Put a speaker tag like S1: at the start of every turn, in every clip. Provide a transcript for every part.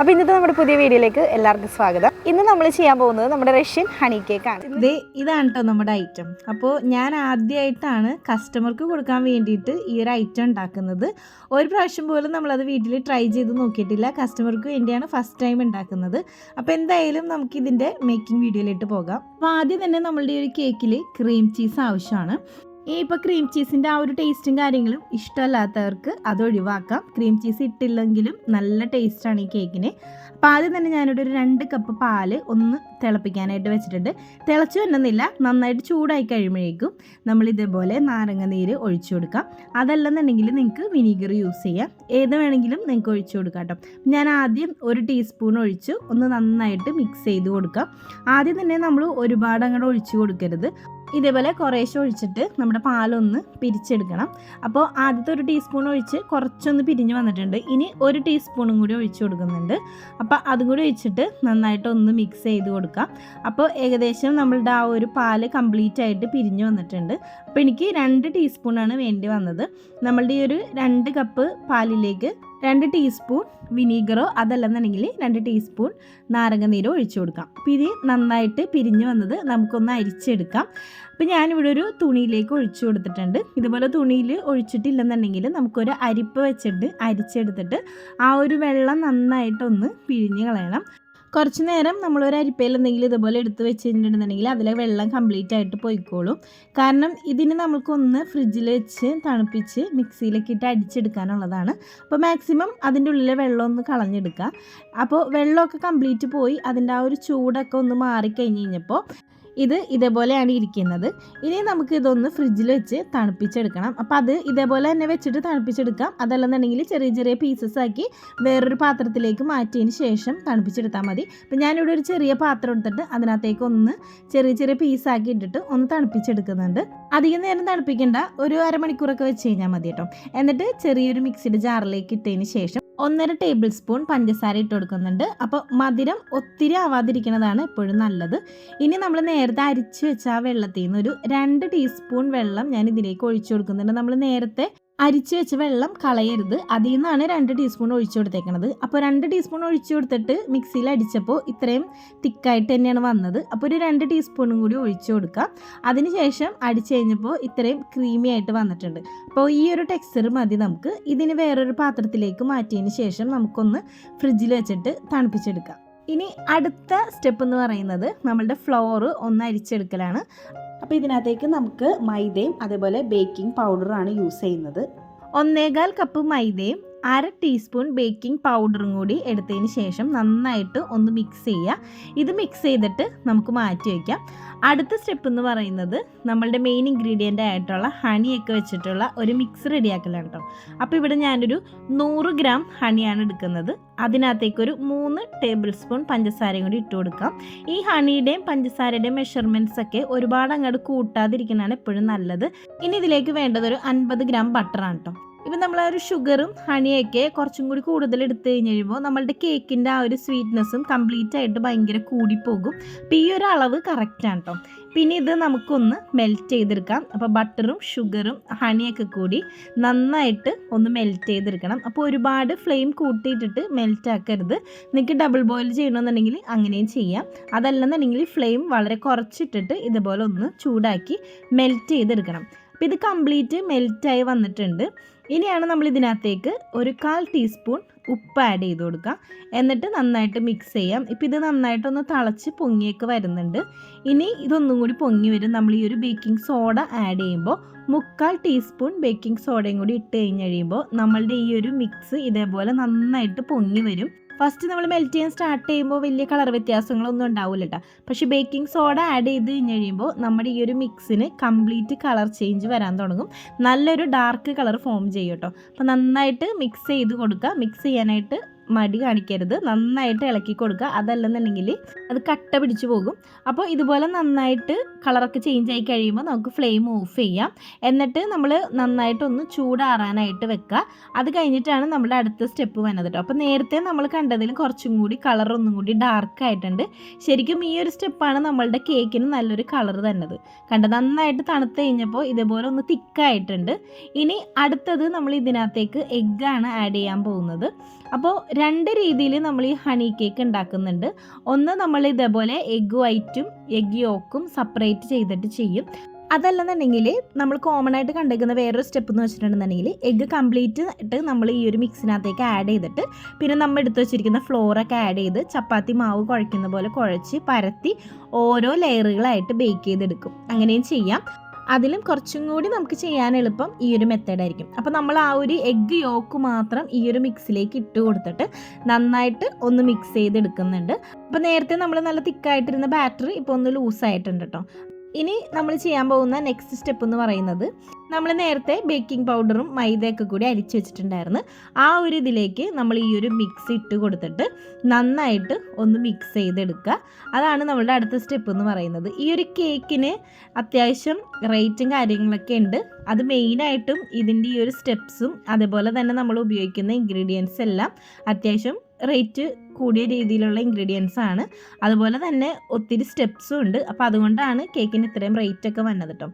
S1: അപ്പോൾ ഇന്നത്തെ നമ്മുടെ പുതിയ വീഡിയോയിലേക്ക് എല്ലാവർക്കും സ്വാഗതം. ഇന്ന് നമ്മൾ ചെയ്യാൻ പോകുന്നത് നമ്മുടെ റഷ്യൻ ഹണി കേക്ക് ആണ്.
S2: ഇത് ഇതാണ് കേട്ടോ നമ്മുടെ ഐറ്റം അപ്പോൾ ഞാൻ ആദ്യമായിട്ടാണ് കസ്റ്റമർക്ക് കൊടുക്കാൻ വേണ്ടിയിട്ട് ഈ ഒരു ഐറ്റം ഉണ്ടാക്കുന്നത്. ഒരു പ്രാവശ്യം പോലും നമ്മളത് വീട്ടിൽ ട്രൈ ചെയ്ത് നോക്കിയിട്ടില്ല. കസ്റ്റമർക്ക് വേണ്ടിയാണ് ഫസ്റ്റ് ടൈം ഉണ്ടാക്കുന്നത്. അപ്പോൾ എന്തായാലും നമുക്ക് ഇതിന്റെ മേക്കിംഗ് വീഡിയോയിലിട്ട് പോകാം. അപ്പോൾ ആദ്യം തന്നെ നമ്മളുടെ ഒരു കേക്കിൽ ക്രീം ചീസ് ആവശ്യമാണ്. ഇപ്പോൾ ക്രീം ചീസിന്റെ ആ ഒരു ടേസ്റ്റും കാര്യങ്ങളും ഇഷ്ടമല്ലാത്തവർക്ക് അത് ഒഴിവാക്കാം. ക്രീം ചീസ് ഇട്ടില്ലെങ്കിലും നല്ല ടേസ്റ്റാണ് ഈ കേക്കിന് അപ്പോൾ ആദ്യം തന്നെ ഞാനിവിടെ ഒരു രണ്ട് കപ്പ് പാൽ ഒന്ന് തിളപ്പിക്കാനായിട്ട് വെച്ചിട്ടുണ്ട്. തിളച്ചു വരുന്നില്ല നന്നായിട്ട് ചൂടായി കഴിയുമ്പോഴേക്കും നമ്മൾ ഇതേപോലെ നാരങ്ങ നീര് ഒഴിച്ചു കൊടുക്കാം. അതല്ലെന്നുണ്ടെങ്കിൽ നിങ്ങൾക്ക് വിനീഗർ യൂസ് ചെയ്യാം. ഏത് വേണമെങ്കിലും നിങ്ങൾക്ക് ഒഴിച്ചു കൊടുക്കാം കേട്ടോ. ഞാൻ ആദ്യം ഒരു ടീസ്പൂൺ ഒഴിച്ച് ഒന്ന് നന്നായിട്ട് മിക്സ് ചെയ്ത് കൊടുക്കാം. ആദ്യം തന്നെ നമ്മൾ ഒരുപാട് അങ്ങോട്ട് ഒഴിച്ചു കൊടുക്കരുത്. ഇതേപോലെ കുറേശ്ശെ ഒഴിച്ചിട്ട് നമ്മുടെ പാലൊന്ന് പിരിച്ചെടുക്കണം. അപ്പോൾ ആദ്യത്തെ ഒരു ടീസ്പൂൺ ഒഴിച്ച് കുറച്ചൊന്ന് പിരിഞ്ഞ് വന്നിട്ടുണ്ട്. ഇനി ഒരു ടീസ്പൂണും കൂടി ഒഴിച്ചു കൊടുക്കുന്നുണ്ട്. അപ്പോൾ അതും കൂടി ഒഴിച്ചിട്ട് നന്നായിട്ട് ഒന്ന് മിക്സ് ചെയ്ത് കൊടുക്കാം. അപ്പോൾ ഏകദേശം നമ്മളുടെ ആ ഒരു പാൽ കംപ്ലീറ്റ് ആയിട്ട് പിരിഞ്ഞ് വന്നിട്ടുണ്ട്. അപ്പോൾ എനിക്ക് രണ്ട് ടീസ്പൂണാണ് വേണ്ടി വന്നത്. നമ്മളുടെ ഈ ഒരു രണ്ട് കപ്പ് പാലിലേക്ക് രണ്ട് ടീസ്പൂൺ വിനീഗറോ അതല്ലെന്നുണ്ടെങ്കിൽ രണ്ട് ടീസ്പൂൺ നാരങ്ങ നീരോ ഒഴിച്ചു കൊടുക്കാം. അപ്പോൾ ഇത് നന്നായിട്ട് പിരിഞ്ഞ് വന്നത് നമുക്കൊന്ന് അരിച്ചെടുക്കാം. അപ്പോൾ ഞാനിവിടെ ഒരു തുണിയിലേക്ക് ഒഴിച്ചു കൊടുത്തിട്ടുണ്ട്. ഇതുപോലെ തുണിയിൽ ഒഴിച്ചിട്ടില്ലെന്നുണ്ടെങ്കിൽ നമുക്കൊരു അരിപ്പ് വെച്ചിട്ട് അരിച്ചെടുത്തിട്ട് ആ ഒരു വെള്ളം നന്നായിട്ടൊന്ന് പിഴിഞ്ഞ് കളയണം. കുറച്ച് നേരം നമ്മളൊരു അരിപ്പയിൽ എന്തെങ്കിലും ഇതുപോലെ എടുത്ത് വെച്ചിട്ടുണ്ടെന്നുണ്ടെങ്കിൽ അതിലെ വെള്ളം കംപ്ലീറ്റ് ആയിട്ട് പോയിക്കോളും. കാരണം ഇതിന് നമുക്കൊന്ന് ഫ്രിഡ്ജിൽ വെച്ച് തണുപ്പിച്ച് മിക്സിയിലേക്ക് ഇട്ട് അടിച്ചെടുക്കാനുള്ളതാണ്. അപ്പോൾ മാക്സിമം അതിന്റെ ഉള്ളിലെ വെള്ളം ഒന്ന് കളഞ്ഞെടുക്കുക. അപ്പോൾ വെള്ളമൊക്കെ കംപ്ലീറ്റ് പോയി അതിന്റെ ആ ഒരു ചൂടൊക്കെ ഒന്ന് മാറിക്കഴിഞ്ഞ് കഴിഞ്ഞപ്പോൾ ഇത് ഇതേപോലെയാണ് ഇരിക്കുന്നത്. ഇനി നമുക്ക് ഇതൊന്ന് ഫ്രിഡ്ജിൽ വെച്ച് തണുപ്പിച്ചെടുക്കണം. അപ്പോൾ അത് ഇതേപോലെ തന്നെ വെച്ചിട്ട് തണുപ്പിച്ചെടുക്കാം. അതല്ലെന്നുണ്ടെങ്കിൽ ചെറിയ ചെറിയ പീസസ് ആക്കി വേറൊരു പാത്രത്തിലേക്ക് മാറ്റിയതിന് ശേഷം തണുപ്പിച്ചെടുത്താൽ മതി. അപ്പോൾ ഞാനിവിടെ ഒരു ചെറിയ പാത്രം എടുത്തിട്ട് അതിനകത്തേക്ക് ഒന്ന് ചെറിയ ചെറിയ പീസാക്കി ഇട്ടിട്ട് ഒന്ന് തണുപ്പിച്ചെടുക്കുന്നുണ്ട്. അധികം നേരം തണുപ്പിക്കേണ്ട. ഒരു അരമണിക്കൂറൊക്കെ വെച്ച് കഴിഞ്ഞാൽ മതി കേട്ടോ. എന്നിട്ട് ചെറിയൊരു മിക്സിയുടെ ജാറിലേക്ക് ഇട്ടതിന് ശേഷം ഒന്നര ടേബിൾ സ്പൂൺ പഞ്ചസാര ഇട്ട് കൊടുക്കുന്നുണ്ട്. അപ്പോൾ മധുരം ഒത്തിരി ആവാതിരിക്കുന്നതാണ് എപ്പോഴും നല്ലത്. ഇനി നമ്മൾ നേരത്തെ അരിച്ച് വെച്ച ആ വെള്ളത്തിൽ നിന്ന് ഒരു രണ്ട് ടീസ്പൂൺ വെള്ളം ഞാൻ ഇതിലേക്ക് ഒഴിച്ചു കൊടുക്കുന്നുണ്ട്. നമ്മൾ നേരത്തെ അരിച്ച് വെച്ച വെള്ളം കളയരുത്. അതിൽ നിന്നാണ് രണ്ട് ടീസ്പൂൺ ഒഴിച്ചു കൊടുത്തേക്കണത്. അപ്പോൾ രണ്ട് ടീസ്പൂൺ ഒഴിച്ചു കൊടുത്തിട്ട് മിക്സിയിൽ അടിച്ചപ്പോൾ ഇത്രയും തിക്കായിട്ട് തന്നെയാണ് വന്നത്. അപ്പോൾ ഒരു രണ്ട് ടീസ്പൂണും കൂടി ഒഴിച്ചു കൊടുക്കുക. അതിനുശേഷം അടിച്ചു കഴിഞ്ഞപ്പോൾ ഇത്രയും ക്രീമി ആയിട്ട് വന്നിട്ടുണ്ട്. അപ്പോൾ ഈ ഒരു ടെക്സ്ചർ മതി നമുക്ക്. ഇതിന് വേറൊരു പാത്രത്തിലേക്ക് മാറ്റിയതിന് ശേഷം നമുക്കൊന്ന് ഫ്രിഡ്ജിൽ വെച്ചിട്ട് തണുപ്പിച്ചെടുക്കാം. ഇനി അടുത്ത സ്റ്റെപ്പ് എന്ന് പറയുന്നത് നമ്മളുടെ ഫ്ലോറ് ഒന്ന് അരിച്ചെടുക്കലാണ്. അപ്പോൾ ഇതിനകത്തേക്ക് നമുക്ക് മൈദയും അതേപോലെ ബേക്കിംഗ് പൗഡറാണ് യൂസ് ചെയ്യുന്നത്. ഒന്നേകാൽ കപ്പ് മൈദയും അര ടീസ്പൂൺ ബേക്കിംഗ് പൗഡറും കൂടി എടുത്തതിന് ശേഷം നന്നായിട്ട് ഒന്ന് മിക്സ് ചെയ്യുക. ഇത് മിക്സ് ചെയ്തിട്ട് നമുക്ക് മാറ്റി വയ്ക്കാം അടുത്ത സ്റ്റെപ്പ് എന്ന് പറയുന്നത് നമ്മളുടെ മെയിൻ ഇൻഗ്രീഡിയന്റ് ആയിട്ടുള്ള ഹണിയൊക്കെ വെച്ചിട്ടുള്ള ഒരു മിക്സ് റെഡിയാക്കലാണ് കേട്ടോ. അപ്പോൾ ഇവിടെ ഞാനൊരു നൂറ് ഗ്രാം ഹണിയാണ് എടുക്കുന്നത്. അതിനകത്തേക്ക് ഒരു മൂന്ന് ടേബിൾ സ്പൂൺ പഞ്ചസാരയും കൂടി ഇട്ട് കൊടുക്കാം. ഈ ഹണിയുടെയും പഞ്ചസാരയുടെയും മെഷർമെന്റ്സ് ഒക്കെ ഒരുപാട് അങ്ങോട്ട് കൂട്ടാതിരിക്കുന്നതാണ് എപ്പോഴും നല്ലത്. ഇനി ഇതിലേക്ക് വേണ്ടത് ഒരു അൻപത് ഗ്രാം ബട്ടറാണ് കേട്ടോ. ഇപ്പം നമ്മൾ ആ ഒരു ഷുഗറും ഹണിയൊക്കെ കുറച്ചും കൂടി കൂടുതൽ എടുത്തു കഴിഞ്ഞ് കഴിയുമ്പോൾ നമ്മളുടെ കേക്കിന്റെ ആ ഒരു സ്വീറ്റ്നെസ്സും കംപ്ലീറ്റ് ആയിട്ട് ഭയങ്കര കൂടിപ്പോകും. അപ്പോൾ ഈ ഒരു അളവ് കറക്റ്റാണ് കേട്ടോ പിന്നെ ഇത് നമുക്കൊന്ന് മെൽറ്റ് ചെയ്തെടുക്കാം. അപ്പോൾ ബട്ടറും ഷുഗറും ഹണിയൊക്കെ കൂടി നന്നായിട്ട് ഒന്ന് മെൽറ്റ് ചെയ്തെടുക്കണം. അപ്പോൾ ഒരുപാട് ഫ്ലെയിം കൂട്ടിയിട്ടിട്ട് മെൽറ്റ് ആക്കരുത്. നിങ്ങൾക്ക് ഡബിൾ ബോയിൽ ചെയ്യണമെന്നുണ്ടെങ്കിൽ അങ്ങനെയും ചെയ്യാം. അതല്ലെന്നുണ്ടെങ്കിൽ ഫ്ലെയിം വളരെ കുറച്ചിട്ടിട്ട് ഇതുപോലെ ഒന്ന് ചൂടാക്കി മെൽറ്റ് ചെയ്തെടുക്കണം. അപ്പോൾ ഇത് കംപ്ലീറ്റ് മെൽറ്റായി വന്നിട്ടുണ്ട്. ഇനിയാണ് നമ്മൾ ഇതിനകത്തേക്ക് ഒരു കാൽ ടീസ്പൂൺ ഉപ്പ് ആഡ് ചെയ്ത് കൊടുക്കുക. എന്നിട്ട് നന്നായിട്ട് മിക്സ് ചെയ്യാം. ഇപ്പോൾ ഇത് നന്നായിട്ടൊന്ന് തിളച്ച് പൊങ്ങിയൊക്കെ വരുന്നുണ്ട്. ഇനി ഇതൊന്നും കൂടി പൊങ്ങി വരും. നമ്മൾ ഈ ഒരു ബേക്കിംഗ് സോഡ ആഡ് ചെയ്യുമ്പോൾ മുക്കാൽ ടീസ്പൂൺ ബേക്കിംഗ് സോഡയും കൂടി ഇട്ട് കഴിഞ്ഞ് കഴിയുമ്പോൾ നമ്മളുടെ ഈ ഒരു മിക്സ് ഇതേപോലെ നന്നായിട്ട് പൊങ്ങി വരും. ഫസ്റ്റ് നമ്മൾ മെൽറ്റ് ചെയ്യാൻ സ്റ്റാർട്ട് ചെയ്യുമ്പോൾ വലിയ കളർ വ്യത്യാസങ്ങളൊന്നും ഉണ്ടാവില്ല കേട്ടോ പക്ഷേ ബേക്കിംഗ് സോഡ ആഡ് ചെയ്ത് കഴിഞ്ഞ് കഴിയുമ്പോൾ നമ്മുടെ ഈ ഒരു മിക്സിന് കംപ്ലീറ്റ് കളർ ചേഞ്ച് വരാൻ തുടങ്ങും. നല്ലൊരു ഡാർക്ക് കളർ ഫോം ചെയ്യും കേട്ടോ. അപ്പോൾ നന്നായിട്ട് മിക്സ് ചെയ്ത് കൊടുക്കുക. മിക്സ് ചെയ്യാനായിട്ട് മടി കാണിക്കരുത്. നന്നായിട്ട് ഇളക്കി കൊടുക്കുക. അതല്ലെന്നുണ്ടെങ്കിൽ അത് കട്ട പിടിച്ചു പോകും. അപ്പോൾ ഇതുപോലെ നന്നായിട്ട് കളറൊക്കെ ചേഞ്ച് ആയി കഴിയുമ്പോൾ നമുക്ക് ഫ്ലെയിം ഓഫ് ചെയ്യാം. എന്നിട്ട് നമ്മൾ നന്നായിട്ടൊന്ന് ചൂടാറാനായിട്ട് വെക്കുക. അത് കഴിഞ്ഞിട്ടാണ് നമ്മുടെ അടുത്ത സ്റ്റെപ്പ് വന്നത് കേട്ടോ അപ്പോൾ നേരത്തെ നമ്മൾ കണ്ടതിൽ കുറച്ചും കൂടി കളർ ഒന്നും കൂടി ഡാർക്ക് ആയിട്ടുണ്ട്. ശരിക്കും ഈ ഒരു സ്റ്റെപ്പാണ് നമ്മളുടെ കേക്കിന് നല്ലൊരു കളർ തന്നത്. കണ്ട? നന്നായിട്ട് തണുത്ത് കഴിഞ്ഞപ്പോൾ ഇതേപോലെ ഒന്ന് തിക്കായിട്ടുണ്ട് ഇനി അടുത്തത് നമ്മൾ ഇതിനകത്തേക്ക് എഗ്ഗാണ് ആഡ് ചെയ്യാൻ പോകുന്നത്. അപ്പോൾ രണ്ട് രീതിയിൽ നമ്മൾ ഈ ഹണി കേക്ക് ഉണ്ടാക്കുന്നുണ്ട് ഒന്ന് നമ്മൾ ഇതേപോലെ എഗ് വൈറ്റും എഗ് യോക്കും സെപ്പറേറ്റ് ചെയ്തിട്ട് ചെയ്യും. അതല്ലെന്നുണ്ടെങ്കിൽ നമ്മൾ കോമൺ ആയിട്ട് കണ്ടേക്കുന്ന വേറൊരു സ്റ്റെപ്പ് എന്ന് വെച്ചിട്ടുണ്ടെന്നുണ്ടെങ്കിൽ എഗ്ഗ് കംപ്ലീറ്റ് ആയിട്ട് നമ്മൾ ഈ ഒരു മിക്സിനകത്തേക്ക് ആഡ് ചെയ്തിട്ട് പിന്നെ നമ്മൾ എടുത്തു വെച്ചിരിക്കുന്ന ഫ്ലോറൊക്കെ ആഡ് ചെയ്ത് ചപ്പാത്തി മാവ് കുഴയ്ക്കുന്ന പോലെ കുഴച്ച് പരത്തി ഓരോ ലെയറുകളായിട്ട് ബേക്ക് ചെയ്തെടുക്കും. അങ്ങനെയും ചെയ്യാം. അതിലും കുറച്ചും കൂടി നമുക്ക് ചെയ്യാൻ എളുപ്പം ഈ ഒരു മെത്തേഡായിരിക്കും അപ്പോൾ നമ്മൾ ആ ഒരു എഗ്ഗ് യോക്ക് മാത്രം ഈ ഒരു മിക്സിലേക്ക് ഇട്ട് കൊടുത്തിട്ട് നന്നായിട്ട് ഒന്ന് മിക്സ് ചെയ്തെടുക്കുന്നുണ്ട്. അപ്പോൾ നേരത്തെ നമ്മൾ നല്ല തിക്കായിട്ടിരുന്ന ബാറ്ററി ഇപ്പോൾ ഒന്ന് ലൂസായിട്ടുണ്ട് കേട്ടോ ഇനി നമ്മൾ ചെയ്യാൻ പോകുന്ന നെക്സ്റ്റ് സ്റ്റെപ്പ് എന്ന് പറയുന്നത് നമ്മൾ നേരത്തെ ബേക്കിംഗ് പൗഡറും മൈദയൊക്കെ കൂടി അരിച്ച് വെച്ചിട്ടുണ്ടായിരുന്നു. ആ ഒരു ഇതിലേക്ക് നമ്മൾ ഈ ഒരു മിക്സ് ഇട്ട് കൊടുത്തിട്ട് നന്നായിട്ട് ഒന്ന് മിക്സ് ചെയ്തെടുക്കുക. അതാണ് നമ്മളുടെ അടുത്ത സ്റ്റെപ്പ് എന്ന് പറയുന്നത്. ഈ ഒരു കേക്കിന് അത്യാവശ്യം റേറ്റും കാര്യങ്ങളൊക്കെ ഉണ്ട്. അത് മെയിനായിട്ടും ഇതിന്റെ ഈ ഒരു സ്റ്റെപ്സും അതേപോലെ തന്നെ നമ്മൾ ഉപയോഗിക്കുന്ന ഇൻഗ്രീഡിയൻസ് എല്ലാം അത്യാവശ്യം റേറ്റ് കൂടിയ രീതിയിലുള്ള ഇൻഗ്രീഡിയൻസ് ആണ്. അതുപോലെ തന്നെ ഒത്തിരി സ്റ്റെപ്സും ഉണ്ട്. അപ്പോൾ അതുകൊണ്ടാണ് കേക്കിന് ഇത്രയും റേറ്റ് ഒക്കെ വന്നത് കേട്ടോ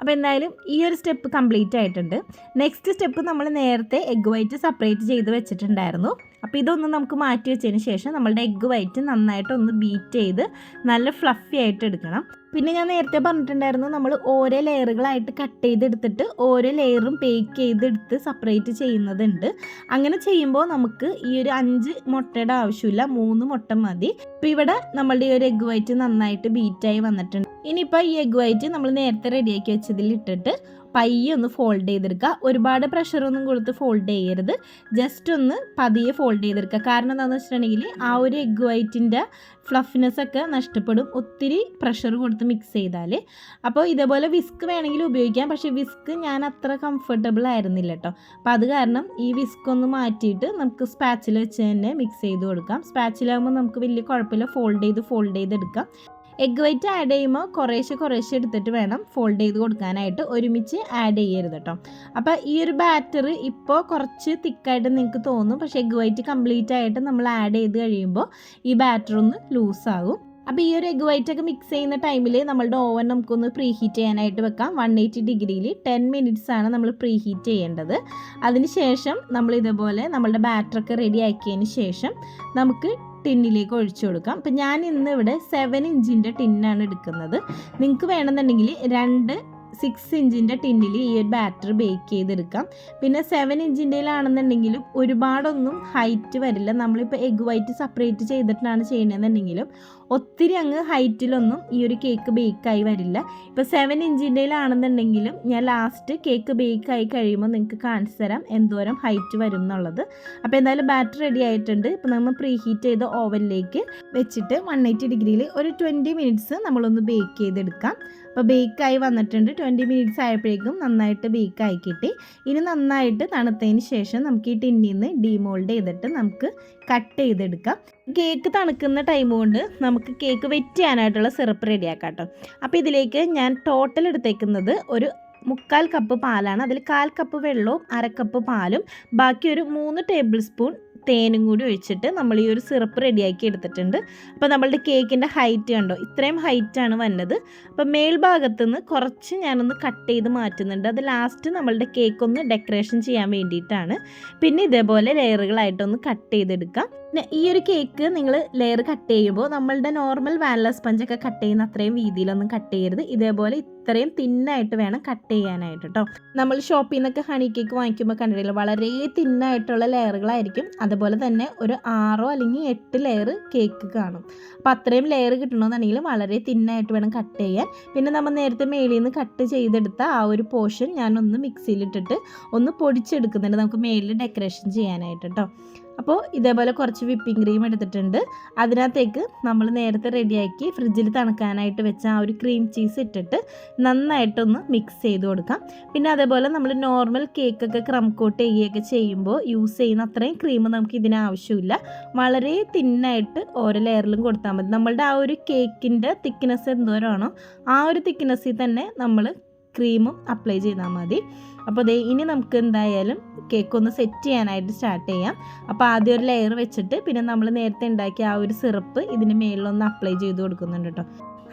S2: അപ്പോൾ എന്തായാലും ഈ ഒരു സ്റ്റെപ്പ് കംപ്ലീറ്റ് ആയിട്ടുണ്ട്. നെക്സ്റ്റ് സ്റ്റെപ്പ് നമ്മൾ നേരത്തെ എഗ് വൈറ്റ് സെപ്പറേറ്റ് ചെയ്ത് വെച്ചിട്ടുണ്ടായിരുന്നു. അപ്പോൾ ഇതൊന്ന് നമുക്ക് മാറ്റി വെച്ചതിന് ശേഷം നമ്മളുടെ എഗ് വൈറ്റ് നന്നായിട്ട് ഒന്ന് ബീറ്റ് ചെയ്ത് നല്ല ഫ്ലഫി ആയിട്ട് എടുക്കണം. പിന്നെ ഞാൻ നേരത്തെ പറഞ്ഞിട്ടുണ്ടായിരുന്നു നമ്മൾ ഓരോ ലെയറുകളായിട്ട് കട്ട് ചെയ്തെടുത്തിട്ട് ഓരോ ലെയറും പേക്ക് ചെയ്തെടുത്ത് സെപ്പറേറ്റ് ചെയ്യുന്നതുണ്ട്. അങ്ങനെ ചെയ്യുമ്പോൾ നമുക്ക് ഈ ഒരു അഞ്ച് മുട്ടയുടെ ആവശ്യമില്ല മൂന്ന് മുട്ട മതി. ഇപ്പം ഇവിടെ നമ്മളുടെ ഈ ഒരു എഗ് വൈറ്റ് നന്നായിട്ട് ബീറ്റായി വന്നിട്ടുണ്ട്. ഇനിയിപ്പോൾ ഈ എഗ് വൈറ്റ് നമ്മൾ നേരത്തെ റെഡിയാക്കി വെച്ചതിൽ ഇട്ടിട്ട് പയ്യെ ഒന്ന് ഫോൾഡ് ചെയ്തെടുക്കുക ഒരുപാട് പ്രഷറൊന്നും കൊടുത്ത് ഫോൾഡ് ചെയ്യരുത്. ജസ്റ്റ് ഒന്ന് പതിയെ ഫോൾഡ് ചെയ്തെടുക്കുക കാരണം എന്താണെന്ന് വെച്ചിട്ടുണ്ടെങ്കിൽ ആ ഒരു എഗ് വൈറ്റിന്റെ ഫ്ലഫിനെസ് ഒക്കെ നഷ്ടപ്പെടും. ഒത്തിരി പ്രഷർ കൊടുത്ത് മിക്സ് ചെയ്താൽ അപ്പോൾ ഇതേപോലെ വിസ്ക് വേണമെങ്കിൽ ഉപയോഗിക്കാം. പക്ഷേ വിസ്ക് ഞാൻ അത്ര കംഫർട്ടബിൾ ആയിരുന്നില്ല കേട്ടോ അപ്പോൾ അത് കാരണം ഈ വിസ്ക് ഒന്ന് മാറ്റിയിട്ട് നമുക്ക് സ്പാച്ചിൽ വെച്ച് തന്നെ മിക്സ് ചെയ്ത് കൊടുക്കാം. സ്പാച്ചിലാകുമ്പോൾ നമുക്ക് വലിയ കുഴപ്പമില്ല. ഫോൾഡ് ചെയ്ത് ഫോൾഡ് ചെയ്തെടുക്കാം. എഗ് വൈറ്റ് ആഡ് ചെയ്യുമ്പോൾ കുറേശ്ശെ കുറേശ്ശെ എടുത്തിട്ട് വേണം ഫോൾഡ് ചെയ്ത് കൊടുക്കാനായിട്ട് ഒരുമിച്ച് ആഡ് ചെയ്യരുത് കേട്ടോ അപ്പോൾ ഈ ഒരു ബാറ്റർ ഇപ്പോൾ കുറച്ച് തിക്കായിട്ട് നിങ്ങൾക്ക് തോന്നും പക്ഷേ എഗ് വൈറ്റ് കംപ്ലീറ്റ് ആയിട്ട് നമ്മൾ ആഡ് ചെയ്ത് കഴിയുമ്പോൾ ഈ ബാറ്റർ ഒന്ന് ലൂസാകും അപ്പോൾ ഈ ഒരു എഗ് വൈറ്റ് ഒക്കെ മിക്സ് ചെയ്യുന്ന ടൈമിൽ നമ്മളുടെ ഓവൻ നമുക്കൊന്ന് പ്രീ ഹീറ്റ് ചെയ്യാനായിട്ട് വെക്കാം. വൺ എയ്റ്റി ഡിഗ്രിയിൽ ടെൻ മിനിറ്റ്സ് ആണ് നമ്മൾ പ്രീ ഹീറ്റ് ചെയ്യേണ്ടത്. അതിന് ശേഷം നമ്മൾ ഇതുപോലെ നമ്മളുടെ ബാറ്ററൊക്കെ റെഡി ആക്കിയതിന് ശേഷം നമുക്ക് ടിന്നിലേക്ക് ഒഴിച്ചു കൊടുക്കാം. അപ്പം ഞാൻ ഇന്ന് ഇവിടെ സെവൻ ഇഞ്ചിന്റെ ടിന്നാണ് എടുക്കുന്നത്. നിങ്ങൾക്ക് വേണമെന്നുണ്ടെങ്കിൽ രണ്ട് സിക്സ് ഇഞ്ചിന്റെ ടിന്നിൽ ഈ ഒരു ബാറ്റർ ബേക്ക് ചെയ്തെടുക്കാം. പിന്നെ സെവൻ ഇഞ്ചിന്റെയിലാണെന്നുണ്ടെങ്കിലും ഒരുപാടൊന്നും ഹൈറ്റ് വരില്ല. നമ്മളിപ്പോൾ എഗ് വൈറ്റ് സെപ്പറേറ്റ് ചെയ്തിട്ടാണ് ചെയ്യണമെന്നുണ്ടെങ്കിലും ഒത്തിരി അങ്ങ് ഹൈറ്റിലൊന്നും ഈ ഒരു കേക്ക് ബേക്കായി വരില്ല. ഇപ്പോൾ സെവൻ ഇഞ്ചിന്റെയിലാണെന്നുണ്ടെങ്കിലും ഞാൻ ലാസ്റ്റ് കേക്ക് ബേക്കായി കഴിയുമ്പോൾ നിങ്ങൾക്ക് കാണിച്ചു തരാം എന്തോരം ഹൈറ്റ് വരും എന്നുള്ളത്. അപ്പോൾ എന്തായാലും ബാറ്റർ റെഡി ആയിട്ടുണ്ട്. ഇപ്പോൾ നമ്മൾ പ്രീ ഹീറ്റ് ചെയ്ത ഓവനിലേക്ക് വെച്ചിട്ട് വൺ എയ്റ്റി ഡിഗ്രിയിൽ ഒരു ട്വന്റി മിനിറ്റ്സ് നമ്മളൊന്ന് ബേക്ക് ചെയ്തെടുക്കാം. അപ്പോൾ ബേക്കായി വന്നിട്ടുണ്ട്. ട്വന്റി മിനിറ്റ്സ് ആയപ്പോഴേക്കും നന്നായിട്ട് ബേക്കായി കിട്ടി. ഇനി നന്നായിട്ട് തണുത്തതിന് ശേഷം നമുക്ക് ഈ ടിന്നിൽ നിന്ന് ഡീമോൾഡ് ചെയ്തിട്ട് നമുക്ക് കട്ട് ചെയ്തെടുക്കാം. കേക്ക് തണുക്കുന്ന ടൈം കൊണ്ട് നമുക്ക് കേക്ക് വെറ്റ് ചെയ്യാനായിട്ടുള്ള സിറപ്പ് റെഡിയാക്കാം കേട്ടോ അപ്പോൾ ഇതിലേക്ക് ഞാൻ ടോട്ടൽ എടുത്തേക്കുന്നത് ഒരു മുക്കാൽ കപ്പ് പാലാണ്. അതിൽ കാൽ കപ്പ് വെള്ളവും അര കപ്പ് പാലും ബാക്കി ഒരു മൂന്ന് ടേബിൾ സ്പൂൺ തേനും കൂടി ഒഴിച്ചിട്ട് നമ്മൾ ഈ ഒരു സിറപ്പ് റെഡിയാക്കി എടുത്തിട്ടുണ്ട്. അപ്പോൾ നമ്മളുടെ കേക്കിന്റെ ഹൈറ്റ് കണ്ടോ? ഇത്രയും ഹൈറ്റാണ് വന്നത്. അപ്പോൾ മേൽഭാഗത്തു നിന്ന് കുറച്ച് ഞാനൊന്ന് കട്ട് ചെയ്ത് മാറ്റുന്നുണ്ട്. അത് ലാസ്റ്റ് നമ്മളുടെ കേക്ക് ഒന്ന് ഡെക്കറേഷൻ ചെയ്യാൻ വേണ്ടിയിട്ടാണ്. പിന്നെ ഇതേപോലെ ലെയറുകളായിട്ടൊന്ന് കട്ട് ചെയ്തെടുക്കാം. ഈ ഒരു കേക്ക് നിങ്ങൾ ലെയർ കട്ട് ചെയ്യുമ്പോൾ നമ്മളുടെ നോർമൽ വാനില സ്പഞ്ചൊക്കെ കട്ട് ചെയ്യുന്ന അത്രയും രീതിയിലൊന്നും കട്ട് ചെയ്യരുത്. ഇതേപോലെ ഇത്രയും തിന്നായിട്ട് വേണം കട്ട് ചെയ്യാനായിട്ട് കേട്ടോ നമ്മൾ ഷോപ്പിൽ നിന്നൊക്കെ ഹണി കേക്ക് വാങ്ങിക്കുമ്പോൾ കണ്ടിട്ടില്ല? വളരെ തിന്നായിട്ടുള്ള ലെയറുകളായിരിക്കും അതുപോലെ തന്നെ ഒരു ആറോ അല്ലെങ്കിൽ എട്ട് ലെയർ കേക്ക് കാണും. അപ്പോൾ അത്രയും ലെയർ കിട്ടണമെന്നുണ്ടെങ്കിൽ വളരെ തിന്നായിട്ട് വേണം കട്ട് ചെയ്യാൻ. പിന്നെ നമ്മൾ നേരത്തെ മേളിൽ നിന്ന് കട്ട് ചെയ്തെടുത്ത ആ ഒരു പോർഷൻ ഞാനൊന്ന് മിക്സിയിലിട്ടിട്ട് ഒന്ന് പൊടിച്ചെടുക്കുന്നുണ്ട്. നമുക്ക് മേളിൽ ഡെക്കറേഷൻ ചെയ്യാനായിട്ട് കേട്ടോ അപ്പോൾ ഇതേപോലെ കുറച്ച് വിപ്പിംഗ് ക്രീം എടുത്തിട്ടുണ്ട്. അതിനകത്തേക്ക് നമ്മൾ നേരത്തെ റെഡിയാക്കി ഫ്രിഡ്ജിൽ തണുക്കാനായിട്ട് വെച്ച ആ ഒരു ക്രീം ചീസ് ഇട്ടിട്ട് നന്നായിട്ടൊന്ന് മിക്സ് ചെയ്ത് കൊടുക്കാം. പിന്നെ അതേപോലെ നമ്മൾ നോർമൽ കേക്കൊക്കെ ക്രം കോട്ട് ചെയ്യുകയൊക്കെ ചെയ്യുമ്പോൾ യൂസ് ചെയ്യുന്ന അത്രയും ക്രീം നമുക്ക് ഇതിന് ആവശ്യമില്ല. വളരെ തിന്നായിട്ട് ഓരോ ലെയറിലും കൊടുത്താൽ മതി. നമ്മളുടെ ആ ഒരു കേക്കിന്റെ തിക്നെസ് എന്തോരമാണോ ആ ഒരു തിക്നെസ്സിൽ തന്നെ നമ്മൾ ക്രീമും അപ്ലൈ ചെയ്താൽ മതി. അപ്പോൾ ദേ ഇനി നമുക്ക് എന്തായാലും കേക്ക് ഒന്ന് സെറ്റ് ചെയ്യാനായിട്ട് സ്റ്റാർട്ട് ചെയ്യാം. അപ്പോൾ ആദ്യം ഒരു ലെയർ വെച്ചിട്ട് പിന്നെ നമ്മൾ നേരത്തെ ഉണ്ടാക്കിയ ആ ഒരു സിറപ്പ് ഇതിന് മേളിലൊന്ന് അപ്ലൈ ചെയ്ത് കൊടുക്കുന്നുണ്ട് കേട്ടോ.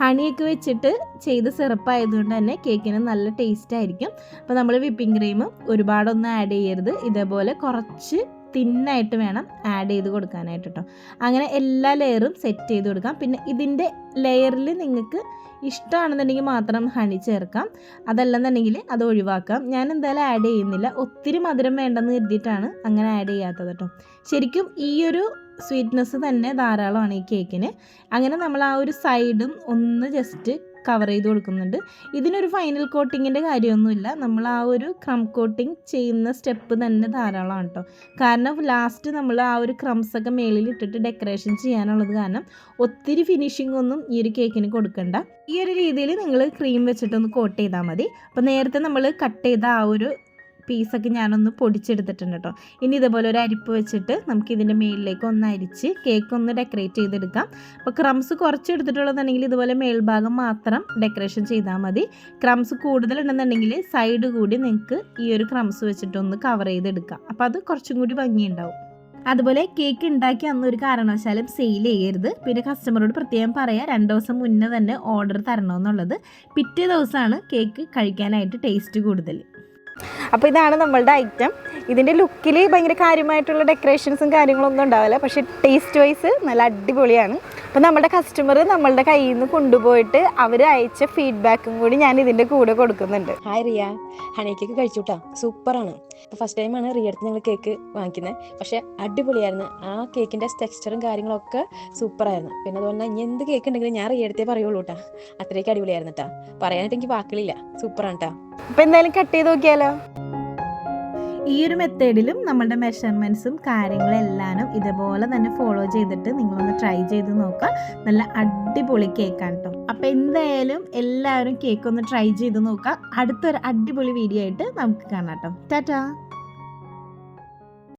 S2: ഹണിയൊക്കെ വെച്ചിട്ട് ചെയ്ത സിറപ്പ് ആയതുകൊണ്ട് തന്നെ കേക്കിന് നല്ല ടേസ്റ്റ് ആയിരിക്കും. അപ്പോൾ നമ്മൾ വിപ്പിംഗ് ക്രീം ഒരുപാടൊന്നും ആഡ് ചെയ്യരുത്. ഇതേപോലെ കുറച്ച് തിന്നായിട്ട് വേണം ആഡ് ചെയ്ത് കൊടുക്കാനായിട്ട് കേട്ടോ അങ്ങനെ എല്ലാ ലെയറും സെറ്റ് ചെയ്ത് കൊടുക്കാം. പിന്നെ ഇതിന്റെ ലെയറിൽ നിങ്ങൾക്ക് ഇഷ്ടമാണെന്നുണ്ടെങ്കിൽ മാത്രം ഹണി ചേർക്കാം. അതല്ലെന്നുണ്ടെങ്കിൽ അത് ഒഴിവാക്കാം. ഞാൻ എന്തായാലും ആഡ് ചെയ്യുന്നില്ല. ഒത്തിരി മധുരം വേണ്ടെന്ന് കരുതിയിട്ടാണ് അങ്ങനെ ആഡ് ചെയ്യാത്തത് കേട്ടോ ശരിക്കും ഈ ഒരു സ്വീറ്റ്നെസ് തന്നെ ധാരാളമാണ് ഈ കേക്കിന് അങ്ങനെ നമ്മൾ ആ ഒരു സൈഡും ഒന്ന് ജസ്റ്റ് കവർ ചെയ്ത് കൊടുക്കുന്നുണ്ട്. ഇതിനൊരു ഫൈനൽ കോട്ടിങ്ങിന്റെ കാര്യമൊന്നുമില്ല. നമ്മൾ ആ ഒരു ക്രം കോട്ടിങ് ചെയ്യുന്ന സ്റ്റെപ്പ് തന്നെ ധാരാളമാണ് കേട്ടോ. കാരണം ലാസ്റ്റ് നമ്മൾ ആ ഒരു ക്രംസ് ഒക്കെ മേളിൽ ഇട്ടിട്ട് ഡെക്കറേഷൻ ചെയ്യാനുള്ളത് കാരണം ഒത്തിരി ഫിനിഷിംഗ് ഒന്നും ഈ ഒരു കേക്കിന് കൊടുക്കണ്ട. ഈ ഒരു രീതിയിൽ നിങ്ങൾ ക്രീം വെച്ചിട്ടൊന്ന് കോട്ട് ചെയ്താൽ മതി. അപ്പോൾ നേരത്തെ നമ്മൾ കട്ട് ചെയ്ത ആ ഒരു പീസൊക്കെ ഞാനൊന്ന് പൊടിച്ചെടുത്തിട്ടുണ്ട് കേട്ടോ. ഇനി ഇതുപോലെ ഒരു അരിപ്പ് വെച്ചിട്ട് നമുക്ക് ഇതിന്റെ മേളിലേക്ക് ഒന്ന് അരിച്ച് കേക്ക് ഒന്ന് ഡെക്കറേറ്റ് ചെയ്തെടുക്കാം. അപ്പോൾ ക്രംസ് കുറച്ച് എടുത്തിട്ടുള്ളതെന്നുണ്ടെങ്കിൽ ഇതുപോലെ മേൽഭാഗം മാത്രം ഡെക്കറേഷൻ ചെയ്താൽ മതി. ക്രംസ് കൂടുതലുണ്ടെന്നുണ്ടെങ്കിൽ സൈഡ് കൂടി നിങ്ങൾക്ക് ഈ ഒരു ക്രംസ് വെച്ചിട്ടൊന്ന് കവർ ചെയ്തെടുക്കാം. അപ്പോൾ അത് കുറച്ചും കൂടി ഭംഗിയുണ്ടാവും. അതുപോലെ കേക്ക് ഉണ്ടാക്കി അന്ന് ഒരു കാരണവശാലും സെയിൽ ചെയ്യരുത്. പിന്നെ കസ്റ്റമറോട് പ്രത്യേകം പറയാം രണ്ട് ദിവസം മുന്നേ തന്നെ ഓർഡർ തരണമെന്നുള്ളത്. പിറ്റേ ദിവസമാണ് കേക്ക് കഴിക്കാനായിട്ട് ടേസ്റ്റ് കൂടുതൽ.
S1: അപ്പോൾ ഇതാണ് നമ്മളുടെ ഐറ്റം ഇതിന്റെ ലുക്കിൽ ഭയങ്കര കാര്യമായിട്ടുള്ള ഡെക്കറേഷൻസും കാര്യങ്ങളൊന്നും ഉണ്ടാവില്ല. പക്ഷേ ടേസ്റ്റ് വൈസ് നല്ല അടിപൊളിയാണ്. അപ്പോൾ നമ്മുടെ കസ്റ്റമർ നമ്മളുടെ കയ്യിൽ നിന്ന് കൊണ്ടുപോയിട്ട് അവർ അയച്ച ഫീഡ്ബാക്കും കൂടി ഞാൻ ഇതിന്റെ കൂടെ കൊടുക്കുന്നുണ്ട്.
S3: ഹായ് റിയ. ഹണി കേക്ക് കഴിച്ചുട്ടാ. സൂപ്പറാണ്. ഇപ്പോൾ ഫസ്റ്റ് ടൈമാണ് റിയടുത്ത് ഞങ്ങൾ കേക്ക് വാങ്ങിക്കുന്നത് പക്ഷേ അടിപൊളിയായിരുന്നു. ആ കേക്കിന്റെ ടെക്സ്ചറും കാര്യങ്ങളൊക്കെ സൂപ്പറായിരുന്നു പിന്നെ അതുപോലെ ഇനി എന്ത് കേക്ക് ഉണ്ടെങ്കിലും ഞാൻ റിയടുത്തേ പറയുള്ളൂ കേട്ടാ അത്രയ്ക്ക് അടിപൊളിയായിരുന്നു കേട്ടാ പറയാനായിട്ട് എനിക്ക് വാക്കുകളില്ല സൂപ്പറാണ് കേട്ടാ
S1: അപ്പോൾ എന്തായാലും കട്ട് ചെയ്ത് നോക്കിയാലോ?
S2: ഈ ഒരു മെത്തേഡിലും നമ്മളുടെ മെഷർമെന്റ്സും കാര്യങ്ങളെല്ലാം ഇതുപോലെ തന്നെ ഫോളോ ചെയ്തിട്ട് നിങ്ങളൊന്ന് ട്രൈ ചെയ്ത് നോക്കുക. നല്ല അടിപൊളി കേക്കാണ് കേട്ടോ അപ്പോൾ എന്തായാലും എല്ലാവരും കേക്ക് ഒന്ന് ട്രൈ ചെയ്ത് നോക്കുക. അടുത്തൊരു അടിപൊളി വീഡിയോ ആയിട്ട് നമുക്ക് കാണാം കേട്ടോ ടാറ്റാ.